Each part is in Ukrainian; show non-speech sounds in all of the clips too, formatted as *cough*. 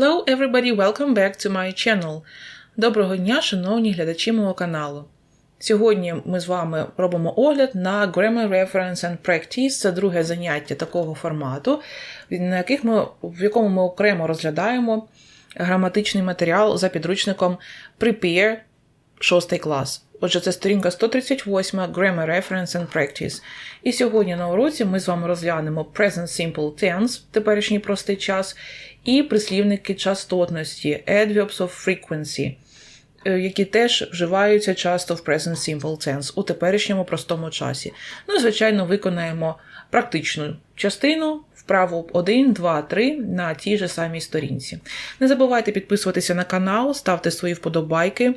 Hello everybody, welcome back to my channel. Доброго дня, шановні глядачі мого каналу. Сьогодні ми з вами робимо огляд на Grammar Reference and Practice. Це друге заняття такого формату, на яких ми, в якому ми окремо розглядаємо граматичний матеріал за підручником Prepare 6 клас. Отже, це сторінка 138 Grammar Reference and Practice. І сьогодні на уроці ми з вами розглянемо Present Simple Tense, теперішній простий час, і прислівники частотності Adverbs of Frequency, е, які теж вживаються часто в Present Simple Tense у теперішньому простому часі. Ну звичайно, виконаємо практичну частину. Вправу 1, 2, 3 на тій же самій сторінці. Не забувайте підписуватися на канал, ставте свої вподобайки.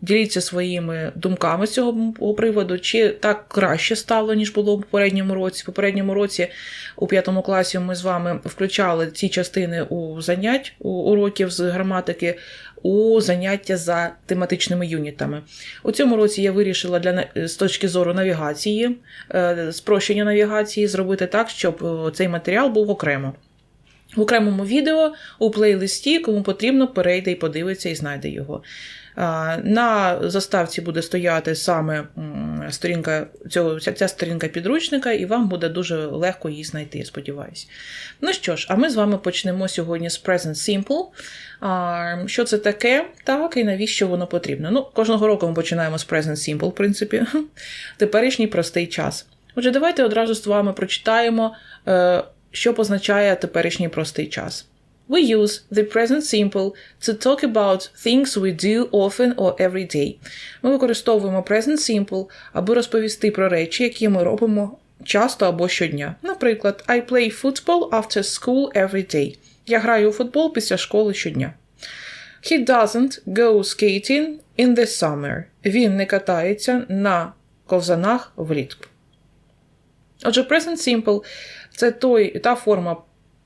Діліться своїми думками з цього приводу, чи так краще стало, ніж було в попередньому році. В попередньому році у п'ятому класі ми з вами включали ці частини у занять у уроків з граматики у заняття за тематичними юнітами. У цьому році я вирішила для з точки зору навігації, е, спрощення навігації, зробити так, щоб е, цей матеріал був окремо. В окремому відео у плейлисті, кому потрібно, перейде і подивиться і знайде його. На заставці буде стояти саме сторінка цього, ця сторінка підручника, і вам буде дуже легко її знайти, сподіваюся. Ну що ж, а ми з вами почнемо сьогодні з Present Simple. Що це таке, так, і навіщо воно потрібно? Ну, Кожного року ми починаємо з Present Simple, в принципі, *laughs* теперішній простий час. Отже, давайте одразу з вами прочитаємо, е, що позначає теперішній простий час. We use the present simple to talk about things we do often or every day. Ми використовуємо present simple, аби розповісти про речі, які ми робимо часто або щодня. Наприклад, I play football after school every day. Я граю у футбол після школи щодня. He doesn't go skating in the summer. Він не катається на ковзанах влітку. Отже, present simple це той, та форма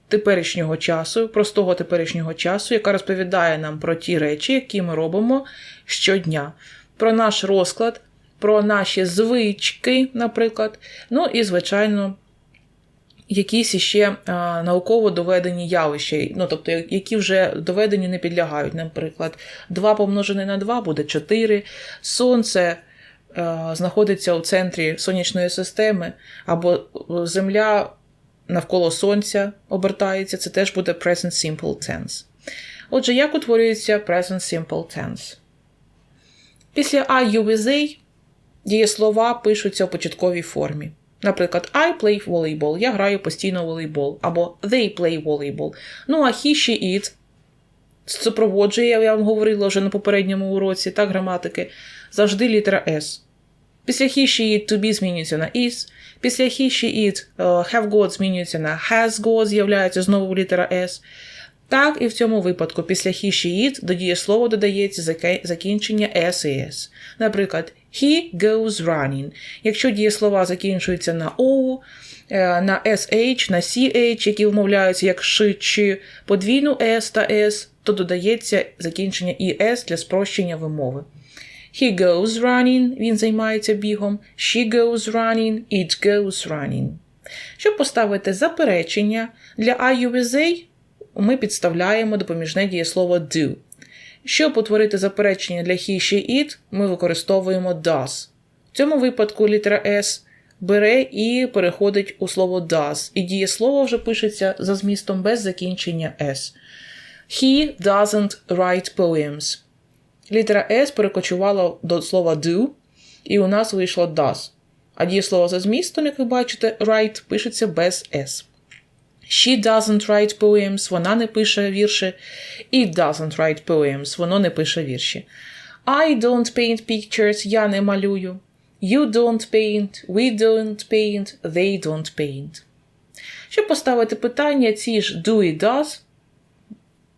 теперішнього часу, простого теперішнього часу, яка розповідає нам про ті речі, які ми робимо щодня, про наш розклад, про наші звички, наприклад. Ну і, звичайно, якісь іще а, науково доведені явища, ну, тобто, які вже доведені не підлягають. Наприклад, 2 помножене на 2 буде 4, сонце. Знаходиться у центрі сонячної системи, або Земля навколо сонця обертається, це теж буде present simple tense. Отже, як утворюється present simple tense? Після I, you, with they дієслова пишуться в початковій формі. Наприклад, I play volleyball, я граю постійно волейбол, або they play volleyball. Ну, а he, she, it супроводжує, я вам говорила вже на попередньому уроці, так, граматики, завжди літера S. Після he, she, it to be змінюється на is. Після he, she, it have got змінюється на has got, з'являється знову літера S. Так, і в цьому випадку після he, she, it до дієслова додається закінчення S і S. Наприклад, he goes running. Якщо дієслова закінчуються на O, на SH, на CH, які вмовляються як ши, чи подвійну S та S, то додається закінчення ES для спрощення вимови. He goes running, він займається бігом. She goes running, it goes running. Щоб поставити заперечення для I, you, they, ми підставляємо допоміжне дієслово do. Щоб утворити заперечення для he, she, it, ми використовуємо does. В цьому випадку літера S бере і переходить у слово does, і дієслово вже пишеться за змістом без закінчення S. He doesn't write poems. Літера S перекочувала до слова do, і у нас вийшло does. А дієслово за змістом, як ви бачите, write пишеться без S. She doesn't write poems, вона не пише вірші. It doesn't write poems, воно не пише вірші. I don't paint pictures, я не малюю. You don't paint, we don't paint, they don't paint. Щоб поставити питання, ці ж do і does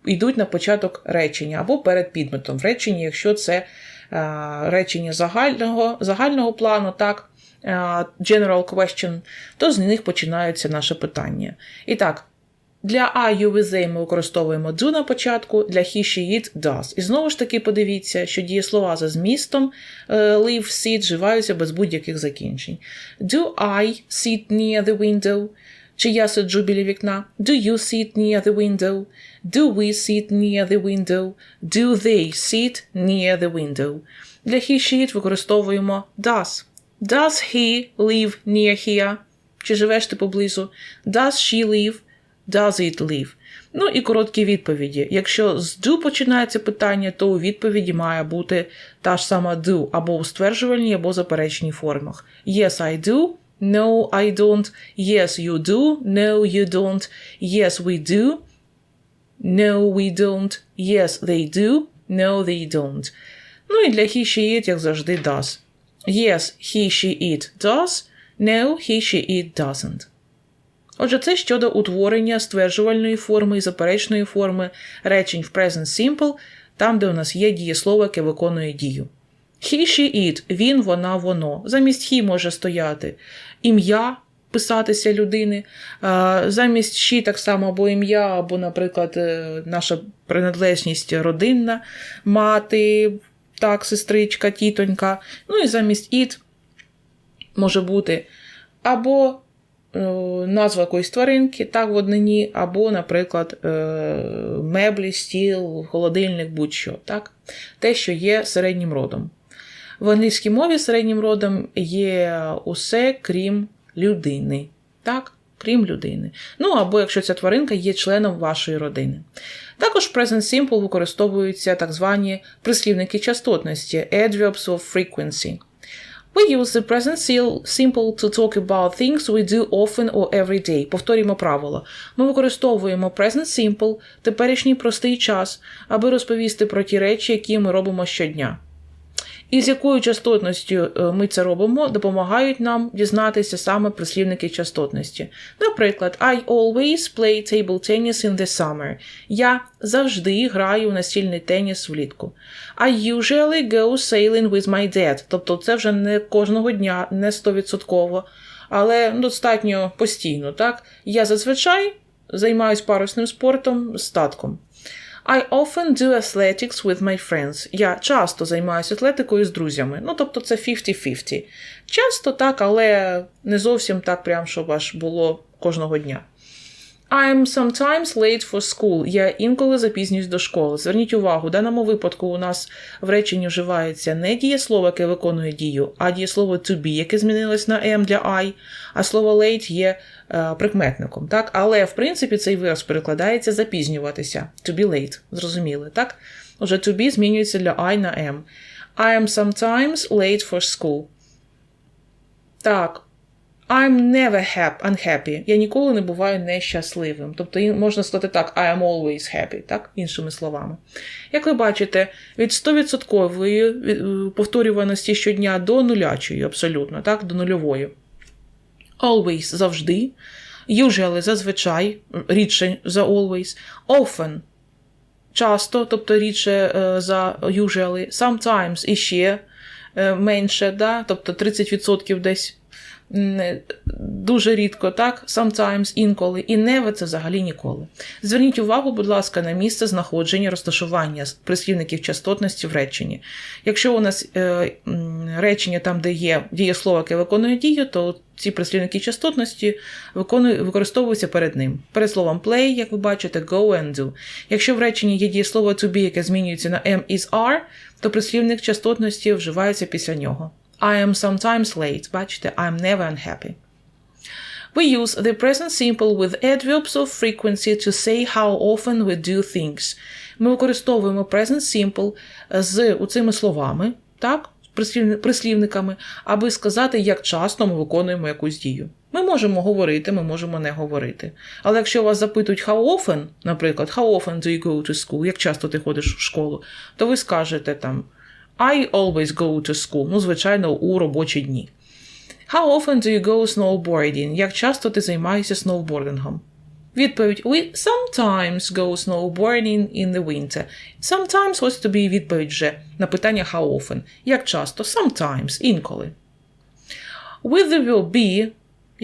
йдуть на початок речення або перед підметом в реченні, якщо це а, речення загального загального плану, так, а, general question, то з них починаються наші питання. І так, для I, you, with they ми використовуємо do на початку, для he, she, it, does. І знову ж таки подивіться, що дієслова за змістом live, sit вживаються без будь-яких закінчень. Do I sit near the window? Чи я сиджу біля вікна? Do you sit near the window? Do we sit near the window? Do they sit near the window? Для he, she, використовуємо does. Does he live near here? Чи живеш ти поблизу? Does she live? Does it live? Ну і короткі відповіді. Якщо з do починається питання, то у відповіді має бути та ж сама do або у стверджувальній, або заперечній формах. Yes, I do. No, I don't. Yes, you do. No, you don't. Yes, we do. No, we don't. Yes, they do. No, they don't. Ну і для he, she, it, як завжди, does. Yes, he, she, it does. No, he, she, it doesn't. Отже, це щодо утворення стверджувальної форми і заперечної форми речень в present simple, там, де у нас є дієслово, яке виконує дію. He, she, it, він, вона, воно. Замість he може стояти ім'я писатися людини, замість she так само або ім'я, або, наприклад, е, наша приналежність родинна, мати, так, сестричка, тітонька. Ну і замість it може бути або е, назва якоїсь тваринки, так в однині, або, наприклад, е, меблі, стіл, холодильник, будь-що. так? Те, що є середнім родом. В англійській мові середнім родом є усе, крім людини. Так? Крім людини. Ну або якщо ця тваринка є членом вашої родини. Також в Present Simple використовуються так звані прислівники частотності adverbs of frequency. We use the present simple to talk about things we do often or every day. Повторюємо правило. Ми використовуємо present simple, теперішній простий час, аби розповісти про ті речі, які ми робимо щодня. І з якою частотністю е, ми це робимо, допомагають нам дізнатися саме прислівники частотності. Наприклад, I always play table tennis in the summer. Я завжди граю в настільний теніс влітку. I usually go sailing with my dad. Тобто це вже не кожного дня, не стовідсотково, але достатньо постійно. так? Я зазвичай займаюся парусним спортом з татком. I often do athletics with my friends. Я часто займаюся атлетикою з друзями. Ну, тобто це 50-50. Часто так, але не зовсім так, прям, щоб аж було кожного дня. I am sometimes late for school. Я інколи запізнююсь до школи. Зверніть увагу, в даному випадку у нас в реченні вживається не дієслово, яке виконує дію, а дієслово to be, яке змінилось на am для I, а слово late є е, прикметником. Так? Але, в принципі, цей вираз перекладається запізнюватися. To be late. Зрозуміли, так? Уже to be змінюється для I на am. I am sometimes late for school. Так. I'm never happy, unhappy. Я ніколи не буваю нещасливим. Тобто можна сказати так, I am always happy, так, іншими словами. Як ви бачите, від 100% повторюваності щодня до нулячої, абсолютно, так, до нульової. Always завжди. Usually зазвичай, рідше за always. Often часто, тобто рідше за usually. Sometimes іще менше, да? тобто 30% десь дуже рідко, так, sometimes, інколи, і never – це взагалі ніколи. Зверніть увагу, будь ласка, на місце знаходження, розташування прислівників частотності в реченні. Якщо у нас е, речення там, де є дієслово, яке виконує дію, то ці прислівники частотності використовуються перед ним. Перед словом play, як ви бачите, go and do. Якщо в реченні є дієслово to be, яке змінюється на am is are, то прислівник частотності вживається після нього. I am sometimes late. Бачите, I am never unhappy. We use the present simple with adverbs of frequency to say how often we do things. Ми використовуємо present simple з цими словами, так, прислівниками, аби сказати, як часто ми виконуємо якусь дію. Ми можемо говорити, ми можемо не говорити. Але якщо вас запитують how often, наприклад, how often do you go to school, як часто ти ходиш в школу, то ви скажете там I always go to school. Ну, звичайно, у робочі дні. How often do you go snowboarding? Як часто ти займаєшся сноубордингом? Відповідь: We sometimes go snowboarding in the winter. Sometimes ось тобі відповідь вже на питання how often. Як часто? Sometimes, інколи. With the verb be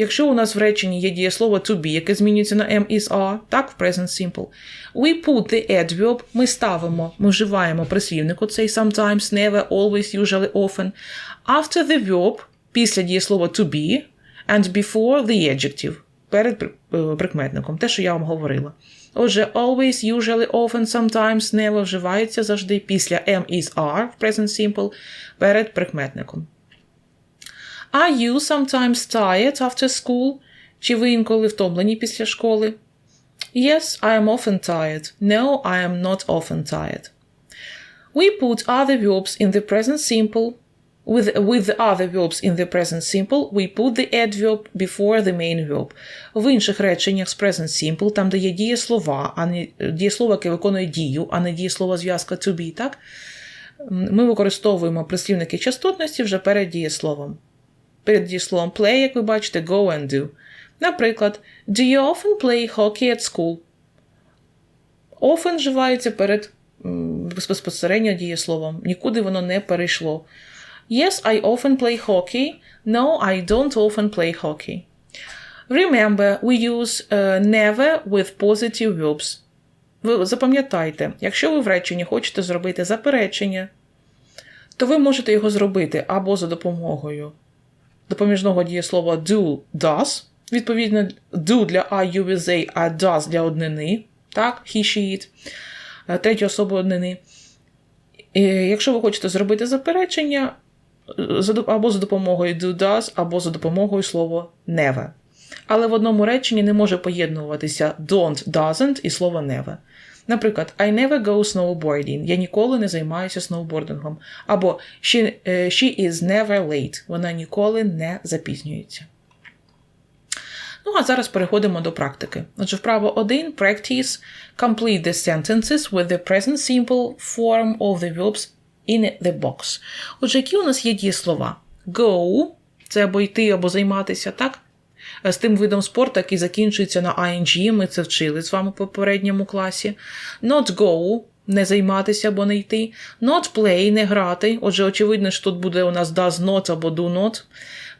Якщо у нас в реченні є дієслово to be, яке змінюється на am is are, так, в present simple, we put the adverb, ми ставимо, ми вживаємо прислівник оцей sometimes, never, always, usually, often, after the verb, після дієслова to be, and before the adjective. перед е, прикметником, те, що я вам говорила. Отже, always, usually, often, sometimes, never вживається завжди після am is are в present simple перед прикметником. Are you sometimes tired after school? Чи ви інколи втомлені після школи? Yes, I am often tired. No, I am not often tired. We put other verbs in the present simple. With, with the other verbs in the present simple, we put the adverb before the main verb. В інших реченнях з present simple, там де є дієслова, а не дієслово, яке виконує дію, а не дієслово зв'язка to be, так? Ми використовуємо прислівники частотності вже перед дієсловом. Перед дієсловом play, як ви бачите, go and do. Наприклад, Do you often play hockey at school? Often вживається перед безпосередньо дієсловом. Нікуди воно не перейшло. Yes, I often play hockey. No, I don't often play hockey. Remember, we use uh, never with positive verbs. Ви запам'ятайте, якщо ви в реченні хочете зробити заперечення, то ви можете його зробити або за допомогою допоміжного дієслова do, does. Відповідно, do для I, you, with they, а does для однини. Так, he, she, it. Е, Третя особа однини. І Якщо ви хочете зробити заперечення, е, або за допомогою do, does, або за допомогою слова never. Але в одному реченні не може поєднуватися don't, doesn't і слово never. Наприклад, I never go snowboarding. Я ніколи не займаюся сноубордингом. Або she, е, she is never late. Вона ніколи не запізнюється. Ну, а зараз переходимо до практики. Отже, вправо 1. Practice. Complete the sentences with the present simple form of the verbs in the box. Отже, які у нас є дієслова? Go це або йти, або займатися, так? З тим видом спорту, який закінчується на ing, ми це вчили з вами в попередньому класі. Not go не займатися або не йти. Not play не грати. Отже, очевидно, що тут буде у нас does not або do not.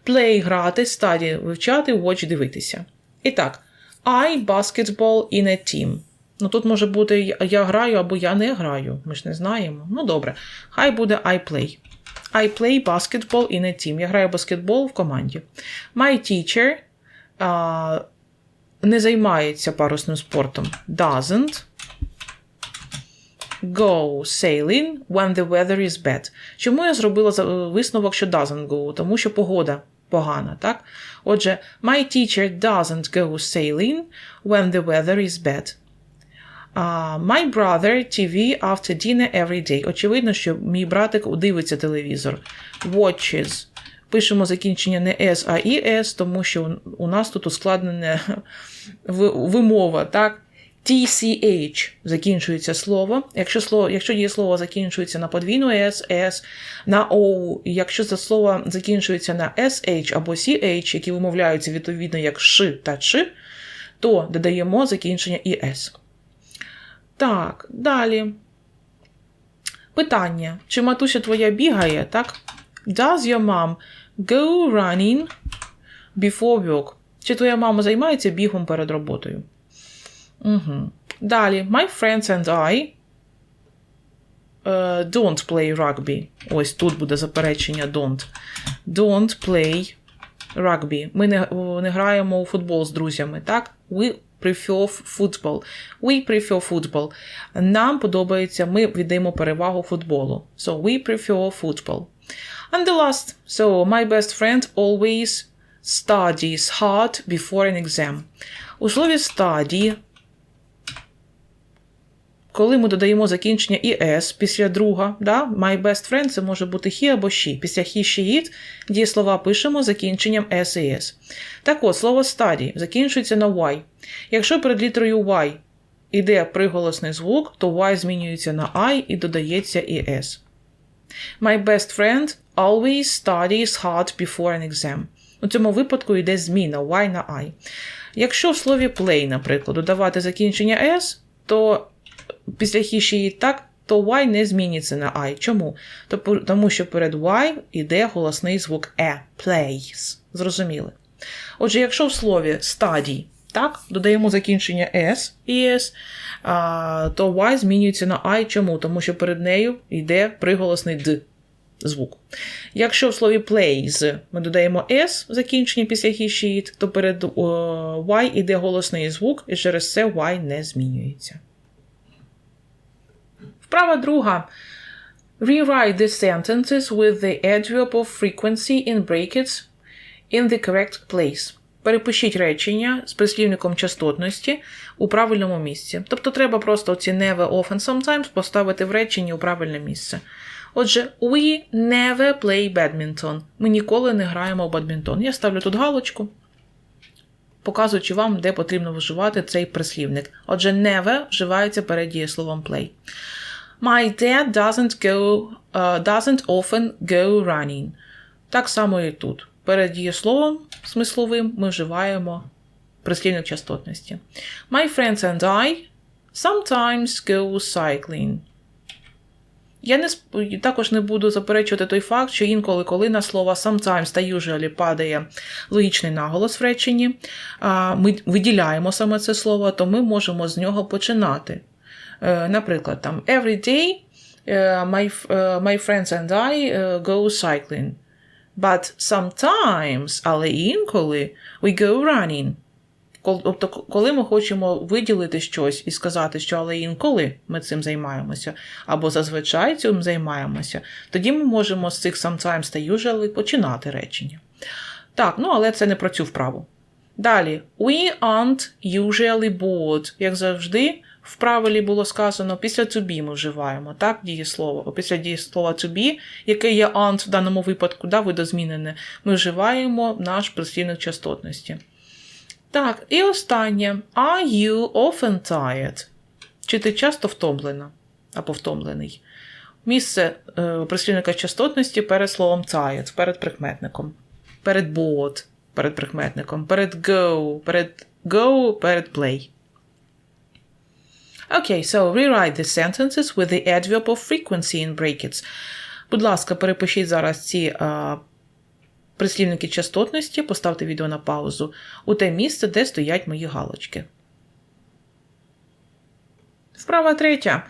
Play грати, study вивчати, watch дивитися. І так, I basketball in a team. Ну тут може бути я- граю або я не граю. Ми ж не знаємо. Ну добре. Хай буде I play. I play basketball in a team. Я граю баскетбол в команді. My teacher а, не займається парусним спортом. Doesn't go sailing when the weather is bad. Чому я зробила висновок, що doesn't go? Тому що погода погана, так? Отже, my teacher doesn't go sailing when the weather is bad. Uh, my brother TV after dinner every day. Очевидно, що мій братик дивиться телевізор. Watches. Пишемо закінчення не S, а ES, тому що у нас тут ускладнена *laughs* вимова, так? TCH закінчується слово. Якщо слово, якщо дієслово закінчується на подвійну S, S, на O, якщо це слово закінчується на SH або CH, які вимовляються відповідно як Ш та Ч, то додаємо закінчення ES. Так, далі. Питання. Чи матуся твоя бігає, так? Does your mom go running before work? Чи твоя мама займається бігом перед роботою? Угу. Далі. My friends and I е, don't play rugby. Ось тут буде заперечення don't. Don't play rugby. Ми не, не граємо у футбол з друзями, так? We prefer football. We prefer football. Нам подобається, ми віддаємо перевагу футболу. So we prefer football. And the last. So my best friend always studies hard before an exam. У слові study коли ми додаємо закінчення «es» після друга, да, my best friend це може бути he або she. Після he, she, it дієслова пишемо закінченням s і s. Так от, слово study закінчується на y. Якщо перед літерою y іде приголосний звук, то y змінюється на I і додається і s. My best friend always studies hard before an exam. У цьому випадку йде зміна y на I. Якщо в слові play, наприклад, додавати закінчення s, то після хіші так, то y не зміниться на I. Чому? Тому що перед y йде голосний звук e, plays. Зрозуміли? Отже, якщо в слові study, так, додаємо закінчення s і s, а, то y змінюється на I. Чому? Тому що перед нею йде приголосний d. звук. Якщо в слові plays ми додаємо S в закінченні після he, she, it, то перед о, Y іде голосний звук, і через це Y не змінюється. Вправа друга. Rewrite the sentences with the adverb of frequency in brackets in the correct place. Перепишіть речення з прислівником частотності у правильному місці. Тобто треба просто ці never, often, sometimes поставити в реченні у правильне місце. Отже, we never play badminton. Ми ніколи не граємо в бадмінтон. Я ставлю тут галочку, показуючи вам, де потрібно вживати цей прислівник. Отже, never вживається перед дієсловом play. My dad doesn't go, uh, doesn't often go running. Так само і тут. Перед дієсловом смисловим ми вживаємо прислівник частотності. My friends and I sometimes go cycling. Я не також не буду заперечувати той факт, що інколи, коли на слова sometimes та usually падає логічний наголос в реченні, ми виділяємо саме це слово, то ми можемо з нього починати. Е, Наприклад, там every day е, my, е, my friends and I go cycling. But sometimes, але інколи, we go running. Тобто, коли ми хочемо виділити щось і сказати, що але інколи ми цим займаємося, або зазвичай цим займаємося, тоді ми можемо з цих sometimes та usually починати речення. Так, ну але це не про цю вправу. Далі, we aren't usually bored. Як завжди, в правилі було сказано, після be ми вживаємо, так, дієслово. Після дієслова to яке є aren't в даному випадку, да, видозмінене, ми вживаємо наш прислівник частотності. Так, і останнє. Are you often tired? Чи ти часто втомлена або втомлений? Місце е, прислівника частотності перед словом tired, перед прикметником, перед bored, перед прикметником, перед go, перед go, перед play. Okay, so rewrite the sentences with the adverb of frequency in brackets. Будь ласка, перепишіть зараз ці е, прислівники частотності, поставте відео на паузу у те місце, де стоять мої галочки. Вправа третя.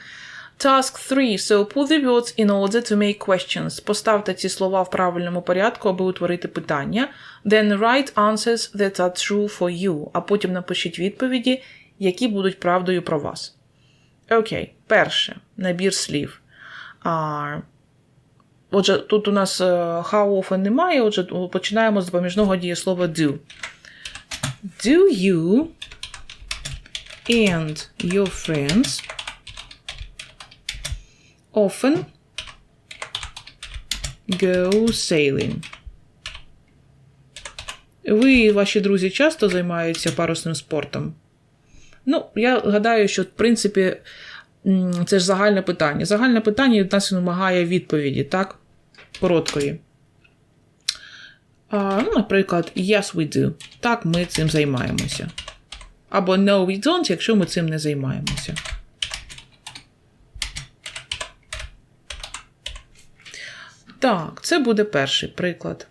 Task 3. So put the words in order to make questions. Поставте ці слова в правильному порядку, аби утворити питання. Then write answers that are true for you. А потім напишіть відповіді, які будуть правдою про вас. Окей, перше. Набір слів. А, Отже, тут у нас е, how often немає, отже, починаємо з допоміжного дієслова do. Do you and your friends often go sailing? Ви і ваші друзі часто займаються парусним спортом? Ну, я гадаю, що в принципі це ж загальне питання. Загальне питання від нас вимагає відповіді, так? Короткої. А, ну, наприклад, yes, we do. Так, ми цим займаємося. Або no, we don't, якщо ми цим не займаємося. Так, це буде перший приклад.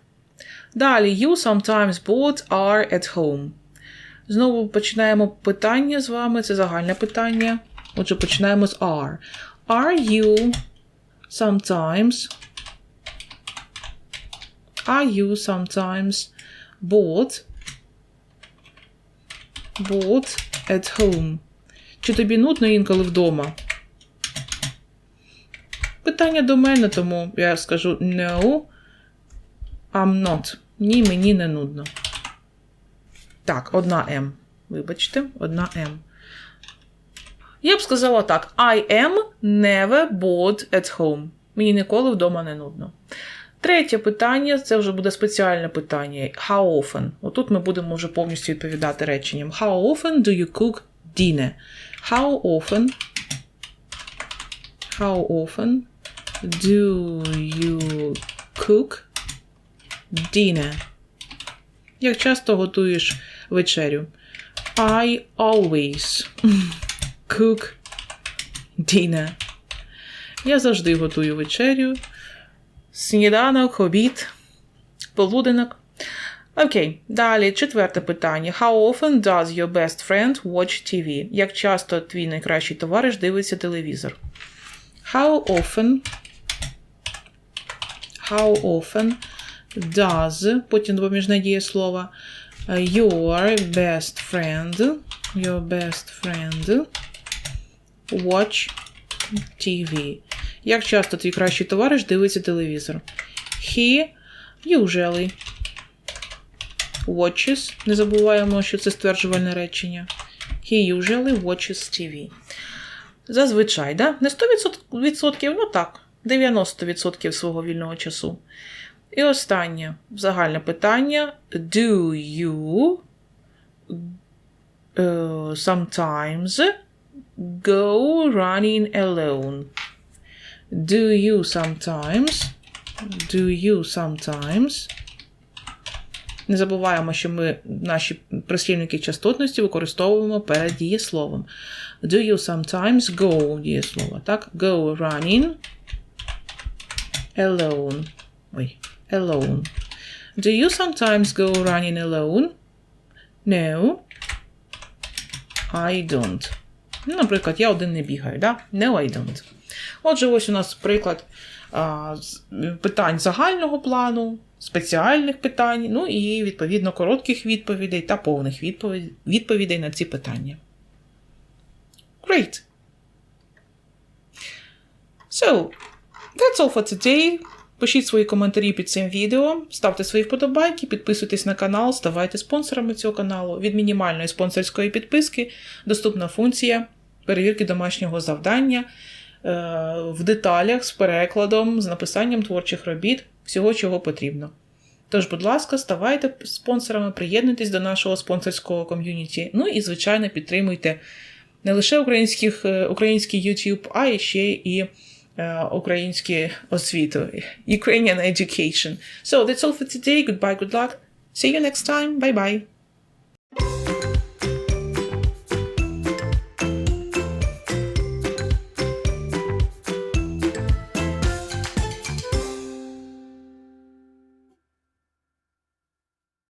Далі, you sometimes bored are at home. Знову починаємо питання з вами. Це загальне питання. Отже, починаємо з are. Are you sometimes Are you sometimes bored? Bored at home. Чи тобі нудно інколи вдома? Питання до мене, тому я скажу no, I'm not. Ні, мені не нудно. Так, одна М. Вибачте, одна М. Я б сказала так: I am never bored at home. Мені ніколи вдома не нудно. Третє питання це вже буде спеціальне питання. How often? Отут ми будемо вже повністю відповідати реченням. How often do you cook dinner? How often? How often do you cook dinner? Як часто готуєш вечерю? I always cook dinner. Я завжди готую вечерю. Сніданок, обід, полуденок. Окей, далі четверте питання. How often does your best friend watch TV? Як часто твій найкращий товариш дивиться телевізор? How often How often does, потім допоміжне дієслово, your best friend, your best friend watch TV. Як часто твій кращий товариш дивиться телевізор? He usually watches. Не забуваємо, що це стверджувальне речення. He usually watches TV. Зазвичай, да? Не 100%, ну так, 90% свого вільного часу. І останнє загальне питання. Do you е, sometimes go running alone? Do you sometimes? Do you sometimes? Не забуваємо, що ми наші прислівники частотності використовуємо перед дієсловом. Do you sometimes go дієслово, так? Go running alone. Ой, alone. Do you sometimes go running alone? No. I don't. Ну, наприклад, я один не бігаю, да? No, I don't. Отже, ось у нас приклад а, питань загального плану, спеціальних питань, ну і відповідно коротких відповідей та повних відповідей на ці питання. Great. So, that's all for today. Пишіть свої коментарі під цим відео, ставте свої вподобайки, підписуйтесь на канал, ставайте спонсорами цього каналу. Від мінімальної спонсорської підписки доступна функція перевірки домашнього завдання е, в деталях з перекладом, з написанням творчих робіт, всього, чого потрібно. Тож, будь ласка, ставайте спонсорами, приєднуйтесь до нашого спонсорського ком'юніті. Ну і, звичайно, підтримуйте не лише українських, е, український YouTube, а і ще і українську освіту. Ukrainian education. So that's all for today. Goodbye, good luck. See you next time. Bye bye.